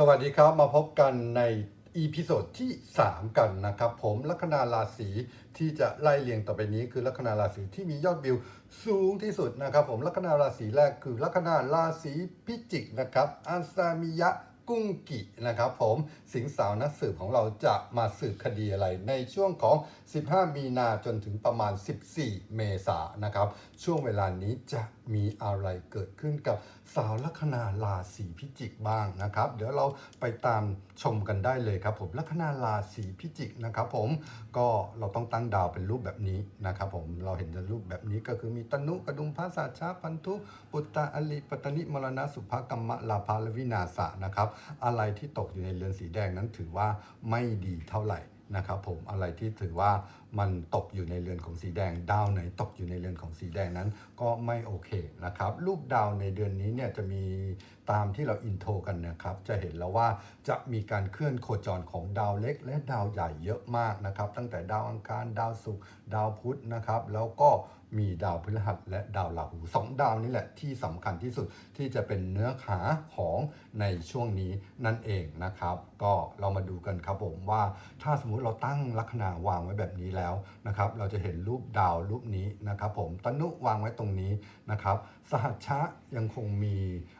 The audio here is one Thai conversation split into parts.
สวัสดีครับมาพบกันในอีพิโซดที่ 3 กันนะครับ ผมลัคนาราศีที่จะไล่เรียงต่อไปนี้ คือลัคนาราศีที่มียอดวิวสูงที่สุดนะครับ ผมลัคนาราศีแรกคือลัคนาราศีพิจิกนะครับอันซามิยะกุ้งกินะครับผมสิงสาวนักสืบของเราจะมาสืบคดีอะไร ในช่วงของ 15 มีนาจนถึงประมาณ 14 เมษายนนะครับ ช่วงเวลานี้จะ มีอะไรเกิดขึ้นกับสาวลัคนาราศีพิจิกบ้างนะครับ เดี๋ยวเราไปตามชมกันได้เลยครับผมลัคนาราศีพิจิกนะครับผมก็เราต้องตั้งดาวเป็นรูปแบบนี้นะครับผมเราเห็นในรูปแบบนี้ก็คือมีตนุกระดุมพระสาชาพันธุปุตตะอลิปตนิมรณะสุภกรรมลาภาลวินาศะนะครับ อะไรที่ตกอยู่ในเรือนสีแดงนั้นถือว่าไม่ดีเท่าไหร่ นะครับผมอะไรที่ถือว่ามันตกอยู่ในเรือนของสีแดง ดาวไหนตกอยู่ในเรือนของสีแดงนั้น ก็ไม่โอเคนะครับรูปดาวในเดือนนี้เนี่ยจะมีตามที่เราอินโทรกันนะครับ จะเห็นแล้วว่าจะมีการเคลื่อนโคจรของดาวเล็ก และดาวใหญ่เยอะมากนะครับ ตั้งแต่ดาวอังคารดาวศุกร์ดาวพุธนะครับ แล้วก็มีดาวพฤหัสและดาวราหูสองดาวนี้แหละที่สำคัญที่สุดที่จะเป็นเนื้อหาของในช่วงนี้นั่นเองนะครับ ก็เรามาดูกันครับผมว่าถ้าสมมุติเราตั้งลัคนาวางไว้แบบนี้แล้วนะครับเราจะเห็นรูปดาวรูปนี้นะครับผมตนุวางไว้ตรงนี้นะครับสหัชชะยังคงมี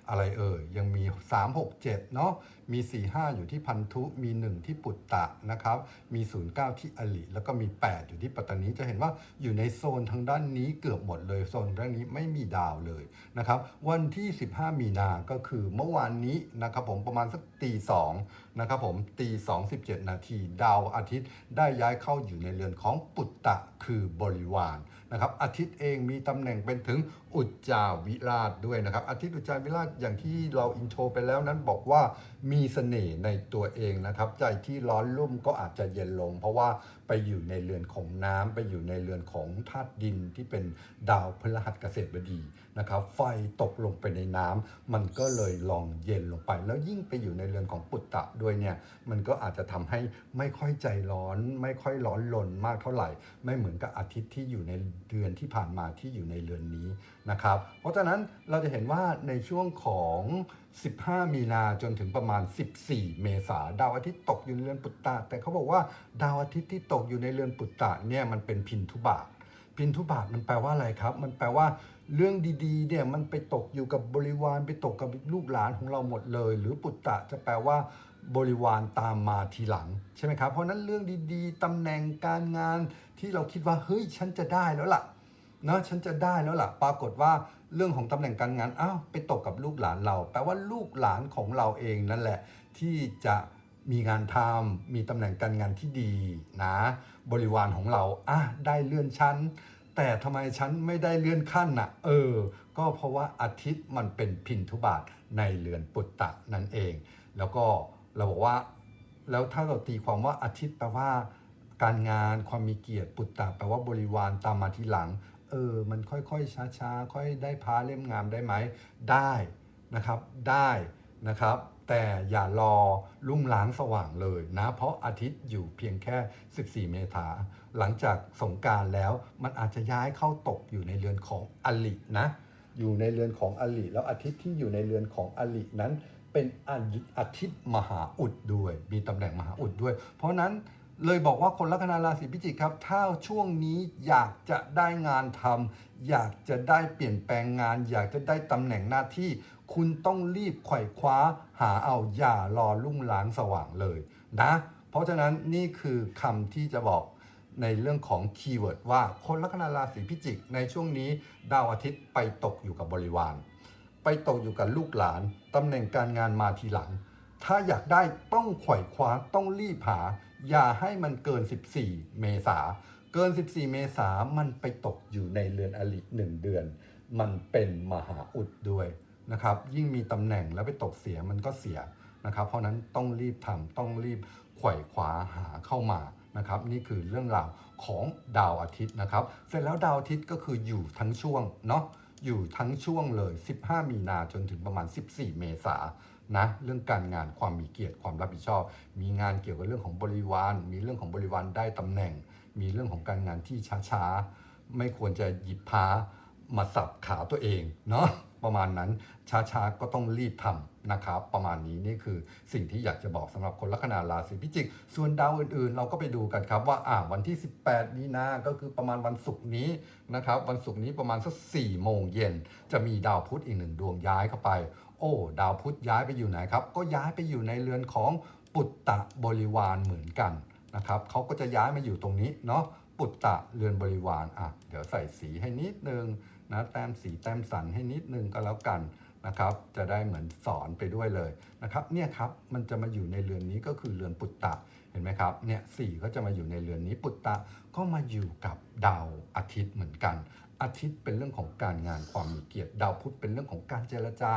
อะไรเอ่ยยังมี 3 6 7เนาะมี 4 5 อยู่ที่พันธุมี 1 ที่ปุตตะนะครับมี 09 ที่อลิ แล้วก็มี 8 อยู่ที่ปัตตานีจะเห็นว่าอยู่ในโซนทางด้านนี้เกือบหมดเลยโซนด้านนี้ไม่มีดาวเลยนะครับวันที่ 15 มีนาก็คือเมื่อวานนี้นะครับผมประมาณสักตีสองนะครับผมตีสองสิบเจ็ดนาทีดาวอาทิตย์ได้ย้ายเข้าอยู่ในเรือนของปุตตะคือบริวารนะครับอาทิตย์เองมีตำแหน่งเป็นถึงอุจจาวิราชด้วยนะครับ อาทิตย์อุจจาวิราชอย่างที่เราอินโทรไปแล้วนั้นบอกว่ามีเสน่ห์ในตัวเองนะครับ ใจที่ร้อนรุ่มก็อาจจะเย็นลง เพราะว่าไปอยู่ในเรือนของน้ำไปอยู่ในเรือนของธาตุดินที่เป็นดาวพฤหัสเกษตรบดีนะครับ ไฟตกลงไปในน้ำมันก็เลยลองเย็นลงไป แล้วยิ่งไปอยู่ในเรือนของปุตตะด้วยเนี่ยมันก็อาจจะทำให้ไม่ค่อยใจร้อน ไม่ค่อยร้อนลนมากเท่าไหร่ ไม่เหมือนกับอาทิตย์ที่อยู่ในเดือนที่ผ่านมาที่อยู่ในเรือนนี้นะครับ เพราะฉะนั้นเราจะเห็นว่าในช่วงของ 15 มีนาจนถึงประมาณ 14 เมษาดาวอาทิตย์ตกอยู่ในเรือนปุตตะแต่เขาบอกว่าดาวอาทิตย์ที่ตกอยู่ในเรือนปุตตะเนี่ยมันเป็นพินทุบาทพินทุบาทมันแปลว่าอะไรครับ มันแปลว่าเรื่องดีๆเนี่ยมันไปตกอยู่กับบริวารไปตกกับลูกหลานของเราหมดเลย หรือปุตตะจะแปลว่าบริวารตามมาทีหลังใช่ไหมครับ เพราะฉะนั้นเรื่องดีๆตำแหน่งการงานที่เราคิดว่าเฮ้ยฉันจะได้แล้วล่ะ นะฉันจะได้แล้วล่ะ ปรากฏว่าเรื่องของตำแหน่งการงานอ้าวไปตกกับลูกหลานเรา แปลว่าลูกหลานของเราเองนั่นแหละ ที่จะมีงานทำมีตำแหน่งการงานที่ดีนะ บริวารของเราอะได้เลื่อนชั้น แต่ทำไมฉันไม่ได้เลื่อนขั้นน่ะ เออ ก็เพราะว่าอาทิตย์มันเป็นพินทุบาทในเรือนปุตตะนั่นเอง แล้วก็เราบอกว่า แล้วถ้าเราตีความว่าอาทิตย์แปลว่าการงานความมีเกียรติปุตตะแปลว่าบริวารตามมาทีหลัง เออมันค่อยๆช้าๆ ค่อยได้พาเล่มงามได้ไหม ได้นะครับได้นะครับ แต่อย่ารอลุ่งล้างสว่างเลยนะ เพราะอาทิตย์อยู่เพียงแค่ 14 เมษาหลังจากสงการแล้วมันอาจจะย้ายเข้าตกอยู่ในเรือนของอลินะอยู่ในเรือนของอลิแล้วอาทิตย์ที่อยู่ในเรือนของอลินั้นเป็นอาทิตย์มหาอุดด้วย มีตำแหน่งมหาอุดด้วย เพราะนั้น เลยบอกว่าคนลัคนาราศีพิจิกครับ ถ้าช่วงนี้อยากจะได้งานทำอยากจะได้เปลี่ยนแปลงงาน อยากจะได้ตำแหน่งหน้าที่ คุณต้องรีบไขว่คว้าหาเอาอย่ารอลุ่งล้างสว่างเลยนะ เพราะฉะนั้นนี่คือคำที่จะบอกในเรื่องของคีย์เวิร์ดว่าคนลัคนาราศีพิจิก ในช่วงนี้ดาวอาทิตย์ไปตกอยู่กับบริวาร ไปตกอยู่กับลูกหลานตำแหน่งการงานมาทีหลัง ถ้าอยากได้ต้องขว่คว้าต้องรีบหา อย่าให้มันเกิน 14 เมษา เกิน 14 เมษามันไปตกอยู่ในเรือนอลิหนึ่งเดือน มันเป็นมหาอุดด้วยนะครับ ยิ่งมีตำแหน่งแล้วไปตกเสียมันก็เสียนะครับ เพราะนั้นต้องรีบทำต้องรีบขว่คว้าหาเข้ามานะครับนี่คือเรื่องราวของดาวอาทิตย์นะครับ เสร็จแล้วดาวอาทิตย์ก็คืออยู่ทั้งช่วงเนาะอยู่ทั้งช่วงเลย 15 มีนาจนถึงประมาณ 14 เมษา นะเรื่องการงานความมีเกียรติความรับผิดชอบ มีงานเกี่ยวกับเรื่องของบริวาร มีเรื่องของบริวารได้ตำแหน่ง มีเรื่องของการงานที่ช้าๆ ไม่ควรจะหยิบพามาสับขาตัวเองเนาะประมาณนั้นช้าๆก็ต้องรีบทำนะครับประมาณนี้นี่คือสิ่งที่อยากจะบอกสำหรับคนลัคนาราศีพิจิก ส่วนดาวอื่นๆ เราก็ไปดูกันครับว่าอ่าวันที่ 18 มีนาก็คือประมาณวันศุกร์นี้นะครับวันศุกร์นี้ประมาณสัก4โมงเย็นจะมีดาวพุธอีกหนึ่งดวงย้ายเข้าไป โอ้ดาวพุธย้ายไปอยู่ไหนครับ ก็ย้ายไปอยู่ในเรือนของปุตตะบริวารเหมือนกันนะครับเขาก็จะย้ายมาอยู่ตรงนี้เนาะปุตตะเรือนบริวารอะเดี๋ยวใส่สีให้นิดนึงนะแต้มสีแต้มสันให้นิดนึงก็แล้วกันนะครับ จะได้เหมือนสอนไปด้วยเลยนะครับ เนี่ยครับมันจะมาอยู่ในเรือนนี้ก็คือเรือนปุตตะเห็นไหมครับเนี่ยสี่ก็จะมาอยู่ในเรือนนี้ปุตตะก็มาอยู่กับดาวอาทิตย์เหมือนกัน อาทิตย์เป็นเรื่องของการงานความมีเกียรติ ดาวพุธเป็นเรื่องของการเจรจา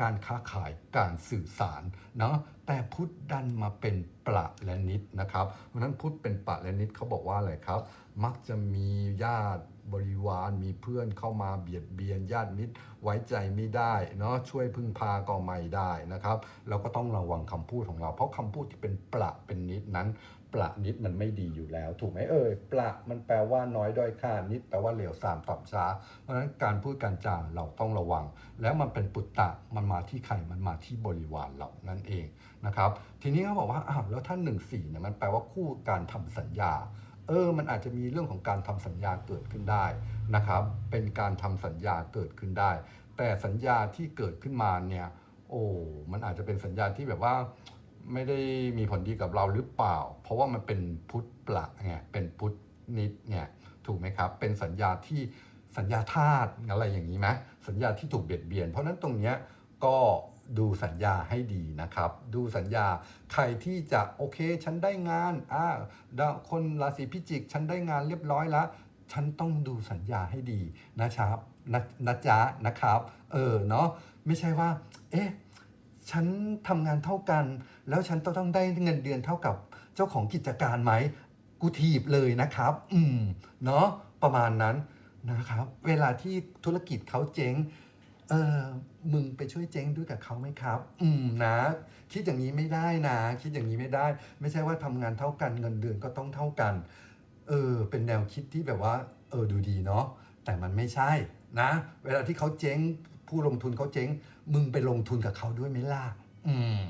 การค้าขายการสื่อสารเนาะแต่พุธดันมาเป็นประและนิดนะครับเพราะฉะนั้นพุธเป็นประและนิดเขาบอกว่าอะไรครับ มักจะมีญาติบริวารมีเพื่อนเข้ามาเบียดเบียนญาติมิตรไว้ใจไม่ได้เนาะช่วยพึ่งพาก็ไม่ได้นะครับ เราก็ต้องระวังคำพูดของเรา เพราะคำพูดที่เป็นประเป็นนิดนั้น ประนิดมันไม่ดีอยู่แล้ว ถูกไหมเอ่ยประมันแปลว่าน้อยด้อยค่านิดแปลว่าเหลวสามต่ำช้า เพราะฉะนั้นการพูดการจาเราต้องระวัง แล้วมันเป็นปุตตะมันมาที่ใครมันมาที่บริวารเรานั่นเองนะครับ ทีนี้เขาบอกว่าอ้าวแล้วถ้านหนึ่งสี่เนี่ยมันแปลว่าคู่การทำสัญญาเออ มันอาจจะมีเรื่องของการทำสัญญาเกิดขึ้นได้นะครับ เป็นการทำสัญญาเกิดขึ้นได้ แต่สัญญาที่เกิดขึ้นมาเนี่ย โอ้ มันอาจจะเป็นสัญญาที่แบบว่า ไม่ได้มีผลดีกับเราหรือเปล่า เพราะว่ามันเป็นพุทธปละไงเป็นพุทธนิดเนี่ยถูกไหมครับ เป็นสัญญาที่สัญญาธาตุอะไรอย่างนี้ไหมสัญญาที่ถูกเบียดเบียน เพราะนั้นตรงเนี้ยก็ดูสัญญาให้ดีนะครับ ดูสัญญาใครที่จะโอเค ฉันได้งานอ่าคนราศีพิจิก ฉันได้งานเรียบร้อยแล้วฉันต้องดูสัญญาให้ดีนะครับนะนะจ๊ะนะครับ เออเนาะไม่ใช่ว่า เอ๊ะ ฉันทำงานเท่ากัน แล้วฉันต้องได้เงินเดือนเท่ากับเจ้าของกิจการไหมกูถีบเลยนะครับ อืมเนาะประมาณนั้นนะครับ เวลาที่ธุรกิจเขาเจ๊งเออมึงไปช่วยเจ๊งด้วยกับเขาไหมครับ อืมนะ คิดอย่างนี้ไม่ได้นะ คิดอย่างนี้ไม่ได้ ไม่ใช่ว่าทำงานเท่ากันเงินเดือนก็ต้องเท่ากัน เออ เป็นแนวคิดที่แบบว่า เออดูดีเนาะแต่มันไม่ใช่นะ เวลาที่เขาเจ๊ง ผู้ลงทุนเขาเจ๊ง มึงไปลงทุนกับเขาด้วยไหมล่ะ อืม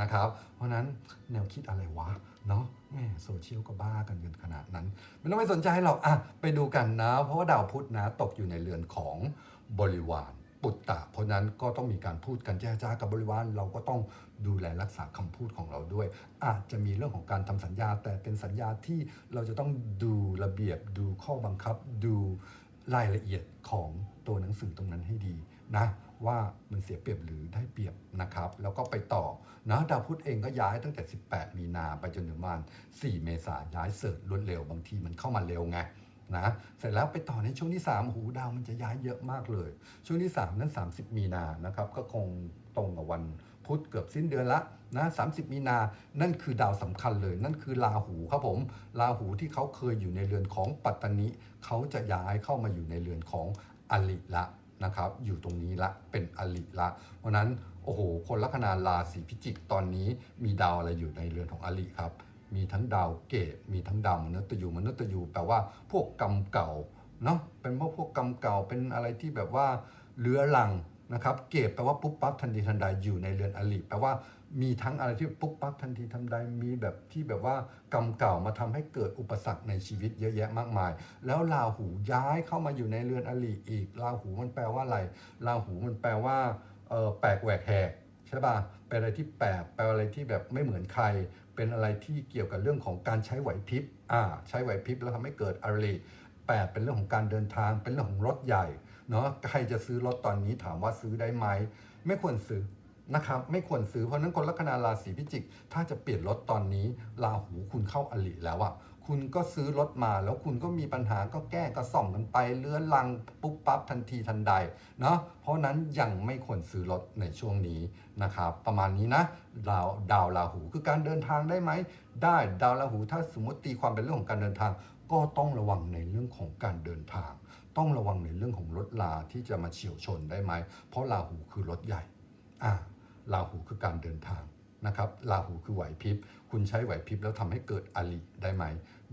นะครับ เพราะนั้นแนวคิดอะไรวะเนาะแม่โซเชียลก็บ้ากันจนขนาดนั้น ไม่ต้องไปสนใจหรอกอะไปดูกันนะ เพราะว่าดาวพุธนะตกอยู่ในเรือนของบริวารปุตตะ เพราะนั้นก็ต้องมีการพูดกันเจรจากับบริวารเราก็ต้องดูแลรักษาคำพูดของเราด้วย อาจจะมีเรื่องของการทำสัญญา แต่เป็นสัญญาที่เราจะต้องดูระเบียบดูข้อบังคับ ดูรายละเอียดของตัวหนังสือตรงนั้นให้ดีนะ ว่ามันเสียเปรียบหรือได้เปรียบนะครับ แล้วก็ไปต่อนะดาวพุธเองก็ย้ายตั้งแต่ 18 มีนาไปจนถึงประมาณ4เมษายนย้ายเสิร์ชรวดเร็วบางทีมันเข้ามาเร็วไงนะเสร็จแล้วไปต่อในช่วงที่ 3 หูดาวมันจะย้ายเยอะมากเลย ช่วงที่ 3 นั้น 30 มีนานะครับก็คงตรงกับวันพุธเกือบสิ้นเดือนละนะ30 มีนา นั่นคือดาวสำคัญเลย นั่นคือราหูครับผม ราหูที่เขาเคยอยู่ในเรือนของปัตตานิเขาจะย้ายเข้ามาอยู่ในเรือนของอลิละ นะครับอยู่ตรงนี้ละเป็นอลิละเพราะนั้นโอ้โหคนลัคนาราศีพิจิกตอนนี้มีดาวอะไรอยู่ในเรือนของอลิครับ มีทั้งดาวเกตมีทั้งดาวมนุษย์ยูมนุษย์ยูแปลว่าพวกกรรมเก่าเนาะเป็นพวกพวกกรรมเก่าเป็นอะไรที่แบบว่าเลื้อรังนะครับ เกตแปลว่าปุ๊บปั๊บทันทีทันใดอยู่ในเรือนอลิแปลว่า มีทั้งอะไรที่ปุ๊บปั๊บทันทีทันใดมีแบบที่แบบว่ากรรมเก่ามาทำให้เกิดอุปสรรคในชีวิตเยอะแยะมากมาย แล้วราหูย้ายเข้ามาอยู่ในเรือนอลิอีกราหูมันแปลว่าอะไรราหูมันแปลว่าเออแปลกแหวกแหกใช่ป่ะเป็นอะไรที่แปลกแปลอะไรที่แบบไม่เหมือนใคร เป็นอะไรที่เกี่ยวกับเรื่องของการใช้ไหวพริบอ่าใช้ไหวพริบแล้วทำให้เกิดอะไรแปดเป็นเรื่องของการเดินทางเป็นเรื่องของรถใหญ่เนาะใครจะซื้อรถตอนนี้ถามว่าซื้อได้ไหม ไม่ควรซื้อ นะครับไม่ควรซื้อเพราะนั้นคนลัคนาราศีพิจิก ถ้าจะเปลี่ยนรถตอนนี้ราหูคุณเข้าอลิแล้วอะคุณก็ซื้อรถมาแล้วคุณก็มีปัญหาก็แก้ก็ซ่อมกันไปเลื่อนลังปุ๊บปั๊บทันทีทันใดเนาะเพราะนั้นยังไม่ควรซื้อรถในช่วงนี้นะครับประมาณนี้นะดาวดาวราหูคือการเดินทางได้ไหมได้ดาวราหูถ้าสมมติตีความเป็นเรื่องของการเดินทาง ก็ต้องระวังในเรื่องของการเดินทาง ต้องระวังในเรื่องของรถลาที่จะมาเฉียวชนได้ไหมเพราะราหูคือรถใหญ่อ่า ราหูคือการเดินทางนะครับราหูคือไหวพริบ คุณใช้ไหวพริบแล้วทำให้เกิดอริได้ไหม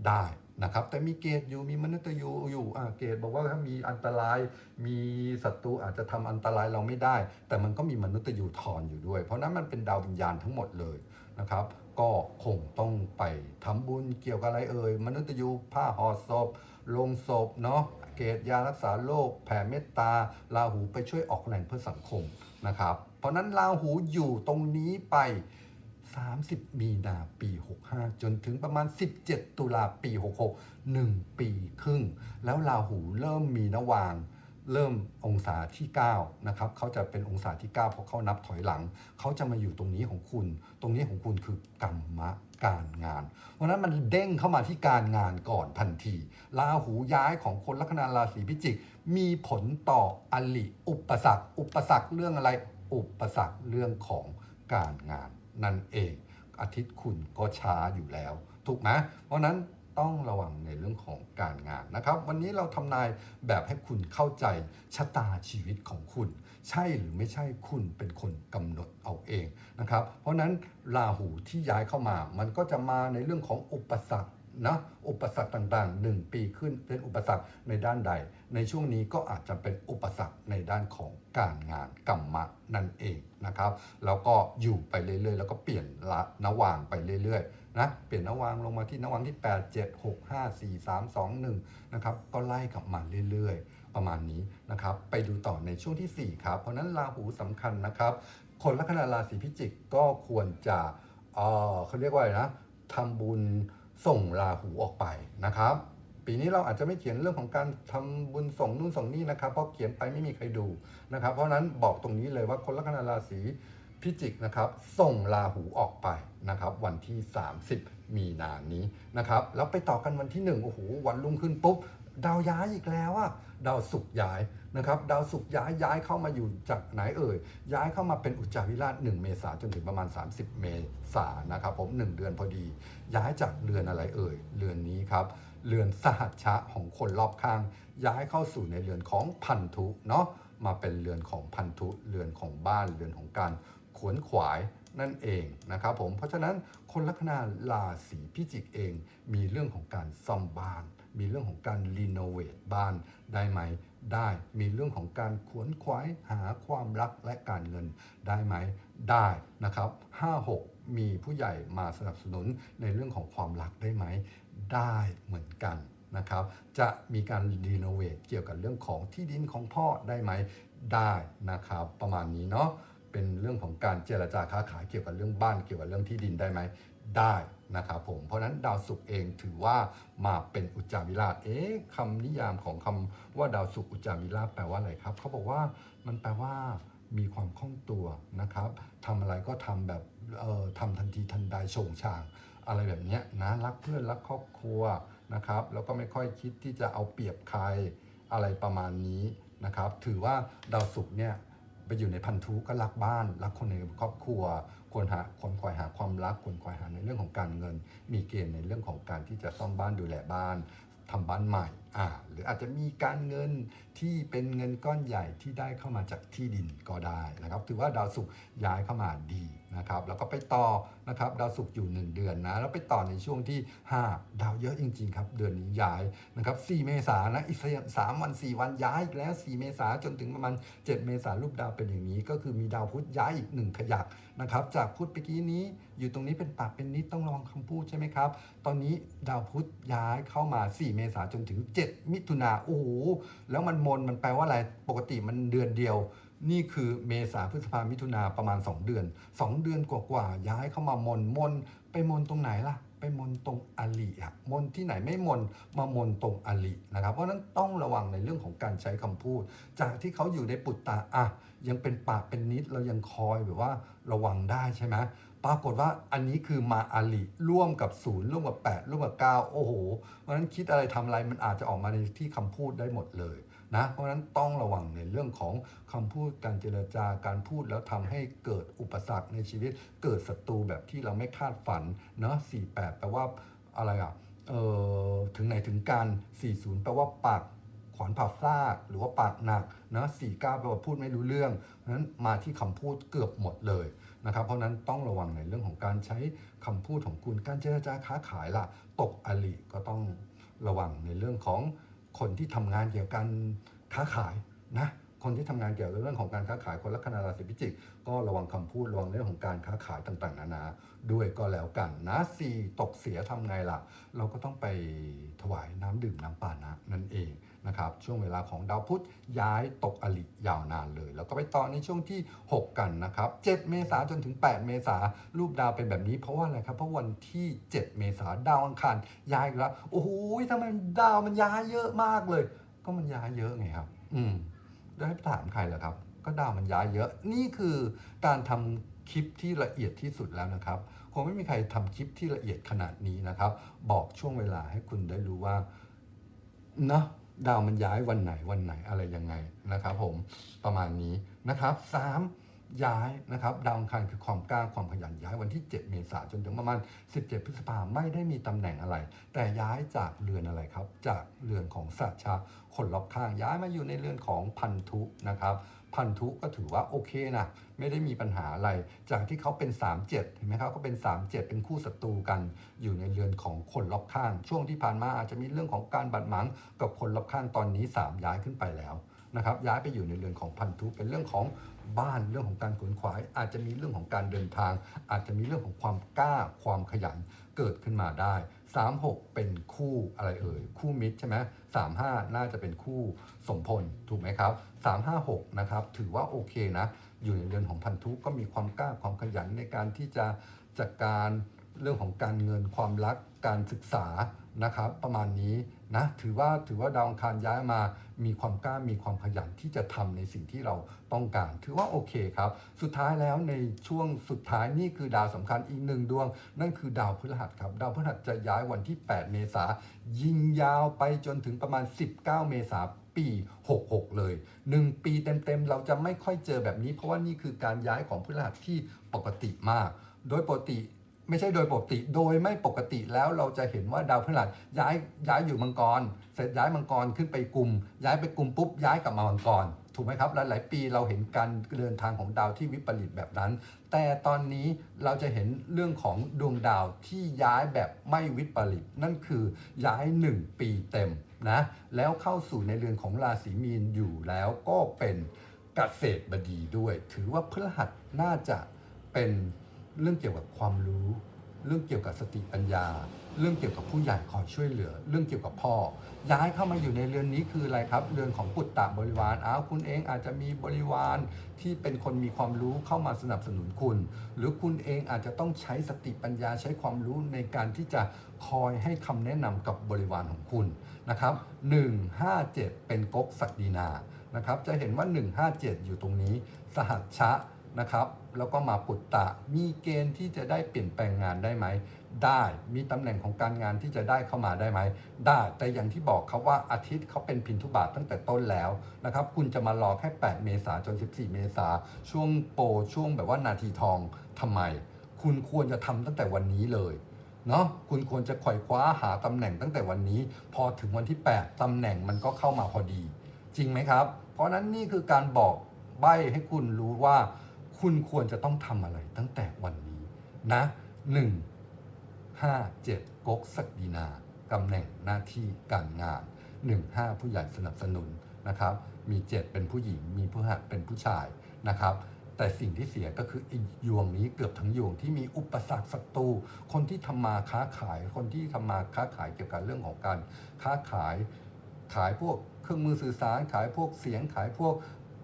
ได้นะครับแต่มีเกณฑ์อยู่มีมนุษย์ยูอยู่เกณฑ์บอกว่าถ้ามีอันตรายมีศัตรูอาจจะทำอันตรายเราไม่ได้ แต่มันก็มีมนุษย์ยูทอนอยู่ด้วย เพราะนั้นมันเป็นดาววิญญาณทั้งหมดเลยนะครับก็คงต้องไปทำบุญเกี่ยวกับอะไรเอ่ยมนุษย์ยูผ้าห่อศพลงศพเนาะเกตยารักษาโรคแผ่เมตตาราหูไปช่วยออกแรงเพื่อสังคมนะครับ เพราะนั้นราหูอยู่ตรงนี้ไป 30 มีนาปี 65 จนถึงประมาณ 17 ตุลาปี 66 1 ปีครึ่ง แล้วราหูเริ่มมีนวางเริ่มองศาที่ 9 นะครับ เขาจะเป็นองศาที่ 9 เพราะเขานับถอยหลัง เขาจะมาอยู่ตรงนี้ของคุณ ตรงนี้ของคุณคือกรรมะการงาน เพราะนั้นมันเด้งเข้ามาที่การงานก่อนทันทีราหูย้ายของคนลัคนาราศีพิจิก มีผลต่ออลิอุปสรรค อุปสรรคเรื่องอะไร อุปสรรคเรื่องของการงานนั่นเอง อาทิตย์คุณก็ช้าอยู่แล้ว ถูกไหมเพราะนั้นต้องระวังในเรื่องของการงานนะครับ วันนี้เราทำนายแบบให้คุณเข้าใจชะตาชีวิตของคุณ ใช่หรือไม่ใช่คุณเป็นคนกำหนดเอาเองนะครับ เพราะนั้นราหูที่ย้ายเข้ามา มันก็จะมาในเรื่องของอุปสรรค นะอุปสรรคต่างๆ 1 ปีขึ้นเป็นอุปสรรคในด้านใด ในช่วงนี้ก็อาจจะเป็นอุปสรรคในด้านของการงานกรรมะนั่นเองนะครับแล้วก็อยู่ไปเรื่อยๆ แล้วก็เปลี่ยนละนวางไปเรื่อยๆนะเปลี่ยนนวางลงมาที่นวางที่ 8 7 6 5 4 3 2 1นะครับก็ไล่กลับมาเรื่อยๆ ประมาณนี้นะครับไปดูต่อในช่วงที่ 4 ครับ เพราะนั้นราหูสำคัญนะครับ คนลัคนาราศีพิจิกก็ควรจะเอ่อเขาเรียกว่าอะไรนะทำบุญ ส่งราหูออกไปนะครับ ปีนี้เราอาจจะไม่เขียนเรื่องของการทำบุญส่งนู่นส่งนี่นะครับ เพราะเขียนไปไม่มีใครดูนะครับ เพราะฉะนั้นบอกตรงนี้เลยว่าคนลัคนาราศีพิจิกนะครับ ส่งราหูออกไปนะครับ วันที่ 30 มีนานี้นะครับ แล้วไปต่อกันวันที่1โอ้โหวันรุ่งขึ้นปุ๊บดาวย้ายอีกแล้วอะดาวศุกร์ย้าย นะครับดาวศุกร์ย้ายย้ายเข้ามาอยู่จากไหนเอ่ยย้ายเข้ามาเป็นอุจจาวิราช1เมษาจนถึงประมาณ 30 เมษานะครับผม1เดือนพอดี ย้ายจากเรือนอะไรเอ่ยเรือนนี้ครับเรือนสหัชชะของคนรอบข้าง ย้ายเข้าสู่ในเรือนของพันธุเนาะมาเป็นเรือนของพันธุเรือนของบ้านเรือนของการขวนขวายนั่นเองนะครับผมเพราะฉะนั้นคนลัคนาราศีพิจิกเอง มีเรื่องของการซ่อมบ้าน มีเรื่องของการรีโนเวทบ้านได้ไหม ได้มีเรื่องของการขวนขวายหาความรักและการเงินได้ไหมได้นะครับ 56 มีผู้ใหญ่มาสนับสนุนในเรื่องของความรักได้ไหม ได้เหมือนกันนะครับ จะมีการรีโนเวทเกี่ยวกับเรื่องของที่ดินของพ่อได้ไหม ได้นะครับ ประมาณนี้เนาะเป็นเรื่องของการเจรจาค้าขายเกี่ยวกับเรื่องบ้านเกี่ยวกับเรื่องที่ดินได้ไหม ได้นะครับผมเพราะนั้นดาวศุกร์เองถือว่ามาเป็นอุจจาวิราชเอ๊ะคำนิยามของคำว่าดาวศุกร์อุจจาวิราชแปลว่าอะไรครับเขาบอกว่ามันแปลว่ามีความคล่องตัวนะครับทำอะไรก็ทำแบบเอ่อทำทันทีทันใดโฉงฉาง อะไรแบบนี้นะรักเพื่อนรักครอบครัวนะครับแล้วก็ไม่ค่อยคิดที่จะเอาเปรียบใครอะไรประมาณนี้นะครับ ถือว่าดาวศุกร์เนี่ยไปอยู่ในพันธุก็รักบ้าน รักคนในครอบครัว ควรหาคนควายหาความรักควรควายหาในเรื่องของการเงิน มีเกณฑ์ในเรื่องของการที่จะซ่อมบ้านดูแลบ้านทำบ้านใหม่อ่าหรืออาจจะมีการเงินที่เป็นเงินก้อนใหญ่ที่ได้เข้ามาจากที่ดินก็ได้นะครับ ถือว่าดาวศุกร์ย้ายเข้ามาดี นะครับแล้วก็ไปต่อนะครับดาวศุกร์อยู่ 1 เดือนนะแล้วไปต่อในช่วงที่ 5 ดาวเยอะจริง ๆ ครับ เดือนนี้ย้ายนะครับ4เมษายนนะอีกสามวัน 4 วันย้ายอีกแล้ว 4 เมษายนจนถึงประมาณ 7 เมษายนรูปดาวเป็นอย่างนี้ ก็คือมีดาวพุธย้ายอีก 1 ขยักนะครับจากพุธเมื่อกี้นี้อยู่ตรงนี้เป็นปากเป็นนิดต้องระวังคำพูดใช่ไหมครับ ตอนนี้ดาวพุธย้ายเข้ามา 4 เมษายนจนถึง 7 มิถุนาโอ้โหแล้วมันมนมันแปลว่าอะไรปกติมันเดือนเดียว นี่คือเมษาพฤษภามิถุนาประมาณ 2 เดือน 2 เดือนกว่าๆย้ายเข้ามามนมนไปมนตรงไหนล่ะ ไปมนตรงอลิอะมนที่ไหนไม่มนมามนตรงอลินะครับเพราะนั้นต้องระวังในเรื่องของการใช้คำพูด จากที่เขาอยู่ในปุตตาอะยังเป็นปากเป็นนิดเรายังคอยแบบว่าระวังได้ใช่ไหมปรากฏว่าอันนี้คือมาอาลิร่วมกับศูนย์ร่วมกับ 8 ร่วมกับ 9 โอ้โหเพราะฉะนั้นคิดอะไรทำอะไรมันอาจจะออกมาในที่คำพูดได้หมดเลย นะเพราะฉะนั้นต้องระวังในเรื่องของคำพูดการเจรจาการพูดแล้วทำให้เกิดอุปสรรคในชีวิต เกิดศัตรูแบบที่เราไม่คาดฝันเนาะ48แปดแปลว่าอะไรอะเออถึงไหนถึงกัน40 แปลว่าปากขวานผ่าซากหรือว่าปากหนักนะ49แปลว่าพูดไม่รู้เรื่องเพราะนั้นมาที่คำพูดเกือบหมดเลยนะครับ เพราะนั้นต้องระวังในเรื่องของการใช้คำพูดของคุณการเจรจาค้าขายล่ะ ตกอลิก็ต้องระวังในเรื่องของ คนที่ทำงานเกี่ยวกับการค้าขายนะคนที่ทำงานเกี่ยวกับเรื่องของการค้าขายคนลัคนาราศีพิจิก ก็ระวังคำพูดระวังเรื่องของการค้าขายต่างๆ นานาด้วยก็แล้วกันนะสี่ตกเสียทำไงล่ะ เราก็ต้องไปถวายน้ำดื่มน้ำปานะนั่นเอง นะครับช่วงเวลาของดาวพุธย้ายตกอลิยาวนานเลย แล้วก็ไปต่อในช่วงที่ 6 กันนะครับ 7 เมษาจนถึง 8 เมษารูปดาวเป็นแบบนี้เพราะว่าอะไรครับ เพราะวันที่ 7 เมษาดาวอังคารย้ายแล้วโอ้โหทำไมดาวมันย้ายเยอะมากเลย ก็มันย้ายเยอะไงครับ อืมได้ให้ถามใครล่ะครับ ก็ดาวมันย้ายเยอะ นี่คือการทำคลิปที่ละเอียดที่สุดแล้วนะครับ คงไม่มีใครทำคลิปที่ละเอียดขนาดนี้นะครับ บอกช่วงเวลาให้คุณได้รู้ว่าเนาะ ดาวมันย้ายวันไหนวันไหนอะไรยังไงนะครับผมประมาณนี้นะครับสามย้ายนะครับดาวอังคารคือความกล้าความขยันย้ายวันที่ 7 เมษายนจนถึงประมาณ 17 พฤษภาไม่ได้มีตำแหน่งอะไร แต่ย้ายจากเรือนอะไรครับ จากเรือนของสัตชาคนรอบข้างย้ายมาอยู่ในเรือนของพันธุนะครับ พันธุก็ถือว่าโอเคนะไม่ได้มีปัญหาอะไร จากที่เขาเป็น 37เห็นไหมครับก็เป็น 37 เป็นคู่ศัตรูกัน อยู่ในเรือนของคนรอบข้าง ช่วงที่ผ่านมาอาจจะมีเรื่องของการบาดหมางกับคนรอบข้างตอนนี้ 3 ย้ายขึ้นไปแล้วนะครับย้ายไปอยู่ในเรือนของพันธุเป็นเรื่องของบ้านเรื่องของการขนขวาย อาจจะมีเรื่องของการเดินทาง อาจจะมีเรื่องของความกล้าความขยันเกิดขึ้นมาได้ 36 เป็นคู่อะไรเอ่ย คู่มิตรใช่ไหมสามห้าน่าจะเป็นคู่สมพล ถูกไหมครับ 356 นะครับ ถือว่าโอเคนะ อยู่ในเรือนของพันธุก็มีความกล้าความขยันในการที่จะจัดการเรื่องของการเงินความรักการศึกษานะครับ ประมาณนี้นะ ถือว่าถือว่าดาวอังคารย้ายมา มีความกล้ามีความขยันที่จะทำในสิ่งที่เราต้องการ ถือว่าโอเคครับ สุดท้ายแล้วในช่วงสุดท้ายนี่คือดาวสำคัญอีกหนึ่งดวง นั่นคือดาวพฤหัสครับ ดาวพฤหัสจะย้ายวันที่ 8 เมษายนยิงยาวไปจนถึงประมาณ 19 เมษายนปี 66 เลย 1 ปีเต็มๆ เราจะไม่ค่อยเจอแบบนี้ เพราะว่านี่คือการย้ายของพฤหัสที่ปกติมาก โดยปกติ ไม่ใช่โดยปกติ โดยไม่ปกติแล้วเราจะเห็นว่าดาวพฤหัสย้ายย้ายอยู่มังกร เสร็จย้ายมังกรขึ้นไปกลุ่ม ย้ายไปกลุ่มปุ๊บย้ายกลับมามังกร ถูกไหมครับ หลาย ๆ ปีเราเห็นการเดินทางของดาวที่วิปริตแบบนั้น แต่ตอนนี้เราจะเห็นเรื่องของดวงดาวที่ย้ายแบบไม่วิปริต นั่นคือย้าย 1 ปีเต็มนะ แล้วเข้าสู่ในเรือนของราศีมีนอยู่แล้วก็เป็นเกษตรบดีด้วย ถือว่าพฤหัสน่าจะเป็น เรื่องเกี่ยวกับความรู้ เรื่องเกี่ยวกับสติปัญญา เรื่องเกี่ยวกับผู้ใหญ่คอยช่วยเหลือ เรื่องเกี่ยวกับพ่อ ย้ายเข้ามาอยู่ในเรือนนี้คืออะไรครับเรือนของปุตตะบริวารอ้าวคุณเองอาจจะมีบริวารที่เป็นคนมีความรู้เข้ามาสนับสนุนคุณ หรือคุณเองอาจจะต้องใช้สติปัญญาใช้ความรู้ในการที่จะคอยให้คำแนะนำกับบริวารของคุณนะครับ157 เป็นก๊กศักดินานะครับจะเห็นว่า 157 อยู่ตรงนี้ สหัชชะนะครับ แล้วก็มาปุตตะ มีเกณฑ์ที่จะได้เปลี่ยนแปลงงานได้ไหม ได้ มีตำแหน่งของการงานที่จะได้เข้ามาได้ไหม ได้ แต่อย่างที่บอกครับว่าอาทิตย์เขาเป็นพินทุบาทตั้งแต่ต้นแล้วนะครับ คุณจะมารอแค่ 8 เมษาจน 14 เมษาช่วงโปรช่วงแบบว่านาทีทองทำไม คุณควรจะทำตั้งแต่วันนี้เลยเนาะคุณควรจะไขว่คว้าหาตำแหน่งตั้งแต่วันนี้ พอถึงวันที่ 8ตำแหน่งมันก็เข้ามาพอดี จริงไหมครับ เพราะนั้นนี่คือการบอกใบให้คุณรู้ว่า คุณควรจะต้องทำอะไรตั้งแต่วันนี้นะ1 5 7ก๊กศักดินาตำแหน่งหน้าที่การงาน1 5ผู้ใหญ่สนับสนุนนะครับ มี7เป็นผู้หญิง มีผู้หัดเป็นผู้ชายนะครับแต่สิ่งที่เสียก็คืออียวงนี้เกือบทั้งยวงที่มีอุปสรรคศัตรูคนที่ทำมาค้าขาย คนที่ทำมาค้าขายเกี่ยวกับเรื่องของการค้าขายขายพวกเครื่องมือสื่อสารขายพวกเสียงขายพวก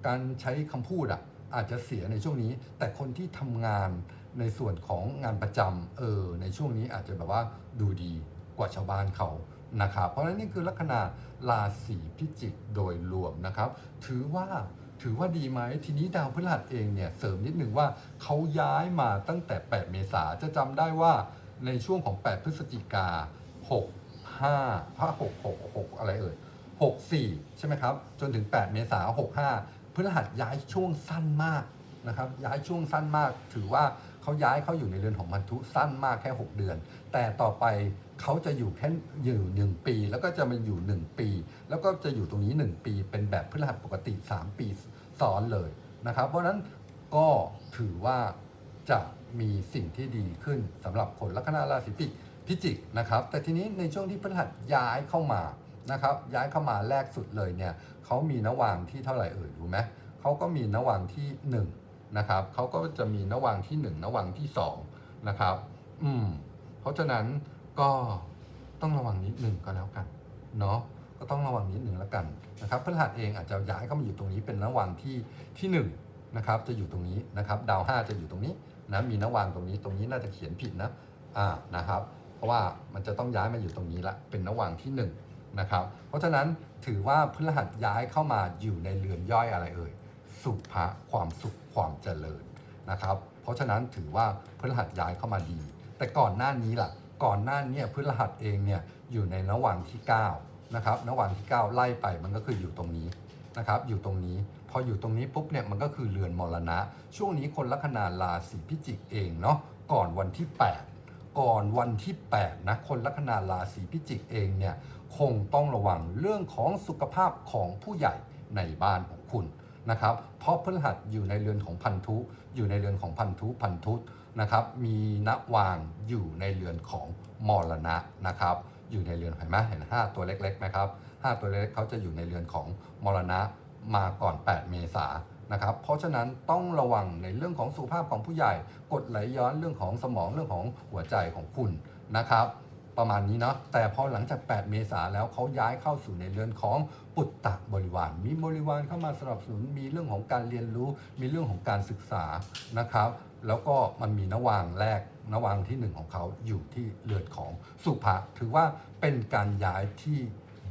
การใช้คำพูดอะ อาจจะเสียในช่วงนี้ แต่คนที่ทำงานในส่วนของงานประจำเออในช่วงนี้อาจจะแบบว่าดูดีกว่าชาวบ้านเขานะครับเพราะฉะนั้นนี่คือลัคนาราศีพิจิกโดยรวมนะครับ ถือว่าถือว่าดีไหมทีนี้ดาวพฤหัสเองเนี่ยเสริมนิดหนึ่งว่าเขาย้ายมาตั้งแต่ 8 เมษาจะจำได้ว่าในช่วงของ 8 พฤศจิกา 6 5พระ6 6 6 อะไรเอ่ย 64 ใช่ไหมครับ จนถึง 8 เมษายน65 พฤหัสย้ายช่วงสั้นมากนะครับย้ายช่วงสั้นมาก ถือว่าเขาย้ายเข้าอยู่ในเรือนของพันธุสั้นมากแค่ 6 เดือน แต่ต่อไปเขาจะอยู่แค่อยู่หนึ่งปี แล้วก็จะมาอยู่ 1 ปี แล้วก็จะอยู่ตรงนี้ 1 ปี เป็นแบบพฤหัสปกติ 3 ปีซ้อนเลยนะครับ เพราะนั้นก็ถือว่าจะมีสิ่งที่ดีขึ้นสำหรับคนลัคนาราศีพิพิจิกนะครับ แต่ทีนี้ในช่วงที่พฤหัสย้ายเข้ามา นะครับย้ายเข้ามาแรกสุดเลยเนี่ยเขามีนวางที่เท่าไหร่เอ่ยรู้ไหมเขาก็มีนวางที่หนึ่งนะครับเขาก็จะมีนวางที่หนึ่งนวางที่สองนะครับอืมเพราะฉะนั้นก็ต้องระวังนิดหนึ่งก็แล้วกันเนาะก็ต้องระวังนิดหนึ่งแล้วกันนะครับพฤหัสเองอาจจะย้ายเข้ามาอยู่ตรงนี้เป็นนวางที่ที่หนึ่งนะครับจะอยู่ตรงนี้นะครับดาวห้าจะอยู่ตรงนี้นะมีนวางตรงนี้ตรงนี้น่าจะเขียนผิดนะอ่านะครับ เพราะว่ามันจะต้องย้ายมาอยู่ตรงนี้ละเป็นนวางที่ห นะครับ เพราะฉะนั้นถือว่าพฤหัสย้ายเข้ามาอยู่ในเรือนย่อยอะไรเอ่ย สุภะความสุขความเจริญนะครับ เพราะฉะนั้นถือว่าพฤหัสย้ายเข้ามาดี แต่ก่อนหน้านี้ล่ะ ก่อนหน้านี้พฤหัสเองเนี่ยอยู่ในนวังที่9นะครับนวังที่ 9 ไล่ไปมันก็คืออยู่ตรงนี้นะครับอยู่ตรงนี้พออยู่ตรงนี้ปุ๊บเนี่ยมันก็คือเรือนมรณะ ช่วงนี้คนลัคนาราศีพิจิกเองเนาะก่อนวันที่ 8 ก่อนวันที่ 8 นะ คนลัคนาราศีพิจิกเองเนี่ย คงต้องระวังเรื่องของสุขภาพของผู้ใหญ่ในบ้านของคุณนะครับ เพราะพฤหัสอยู่ในเรือนของพันธุ อยู่ในเรือนของพันธุพันธุนะครับ มีนวางอยู่ในเรือนของมรณะนะครับ อยู่ในเรือนเห็นไหมเห็นห้าตัวเล็กๆนะครับห้าตัวเล็กๆเขาจะอยู่ในเรือนของมรณะมาก่อน 8 เมษานะครับ เพราะฉะนั้นต้องระวังในเรื่องของสุขภาพของผู้ใหญ่ กดไหลย้อนเรื่องของสมองเรื่องของหัวใจของคุณนะครับ ประมาณนี้เนาะแต่พอหลังจาก 8 เมษาแล้วเขาย้ายเข้าสู่ในเรือนของปุตตะบริวาร มีบริวารเข้ามาสนับสนุนมีเรื่องของการเรียนรู้ มีเรื่องของการศึกษานะครับ แล้วก็มันมีนวางแรกนวางที่หนึ่งของเขาอยู่ที่เรือนของสุภะถือว่าเป็นการย้ายที่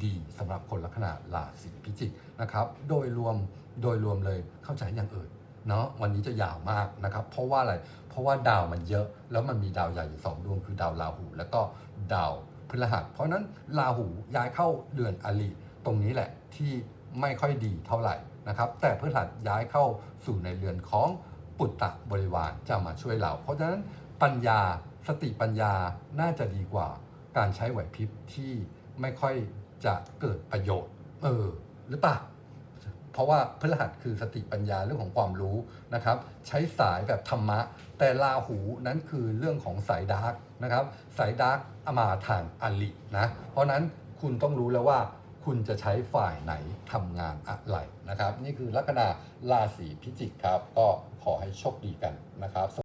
ดีสำหรับคนลัคนาราศีพิจิกนะครับ โดยรวมโดยรวมเลยเข้าใจอย่างเอ่ยเนาะวันนี้จะยาวมากนะครับ เพราะว่าอะไร ราะว่าดาวมันเยอะ แล้วมันมีดาวใหญ่อยู่สองดวงคือดาวราหู แล้วก็ดาวพฤหัส เพราะนั้นราหูย้ายเข้าเรือนอลิตรงนี้แหละที่ไม่ค่อยดีเท่าไหร่นะครับแต่พฤหัสย้ายเข้าสู่ในเรือนของปุตตะบริวารจะมาช่วยเรา เพราะฉะนั้นปัญญาสติปัญญาน่าจะดีกว่าการใช้ไหวพริบที่ไม่ค่อยจะเกิดประโยชน์ เออ หรือเปล่า เพราะว่าพฤหัสคือสติปัญญาเรื่องของความรู้นะครับ ใช้สายแบบธรรมะ แต่ราหูนั้นคือเรื่องของสายดาร์กนะครับ สายดาร์กอมาทางอลินะ เพราะฉะนั้นคุณต้องรู้แล้วว่าคุณจะใช้ฝ่ายไหนทำงานอะไรนะครับ นี่คือลัคนาราศีพิจิกครับ ก็ขอให้โชคดีกันนะครับ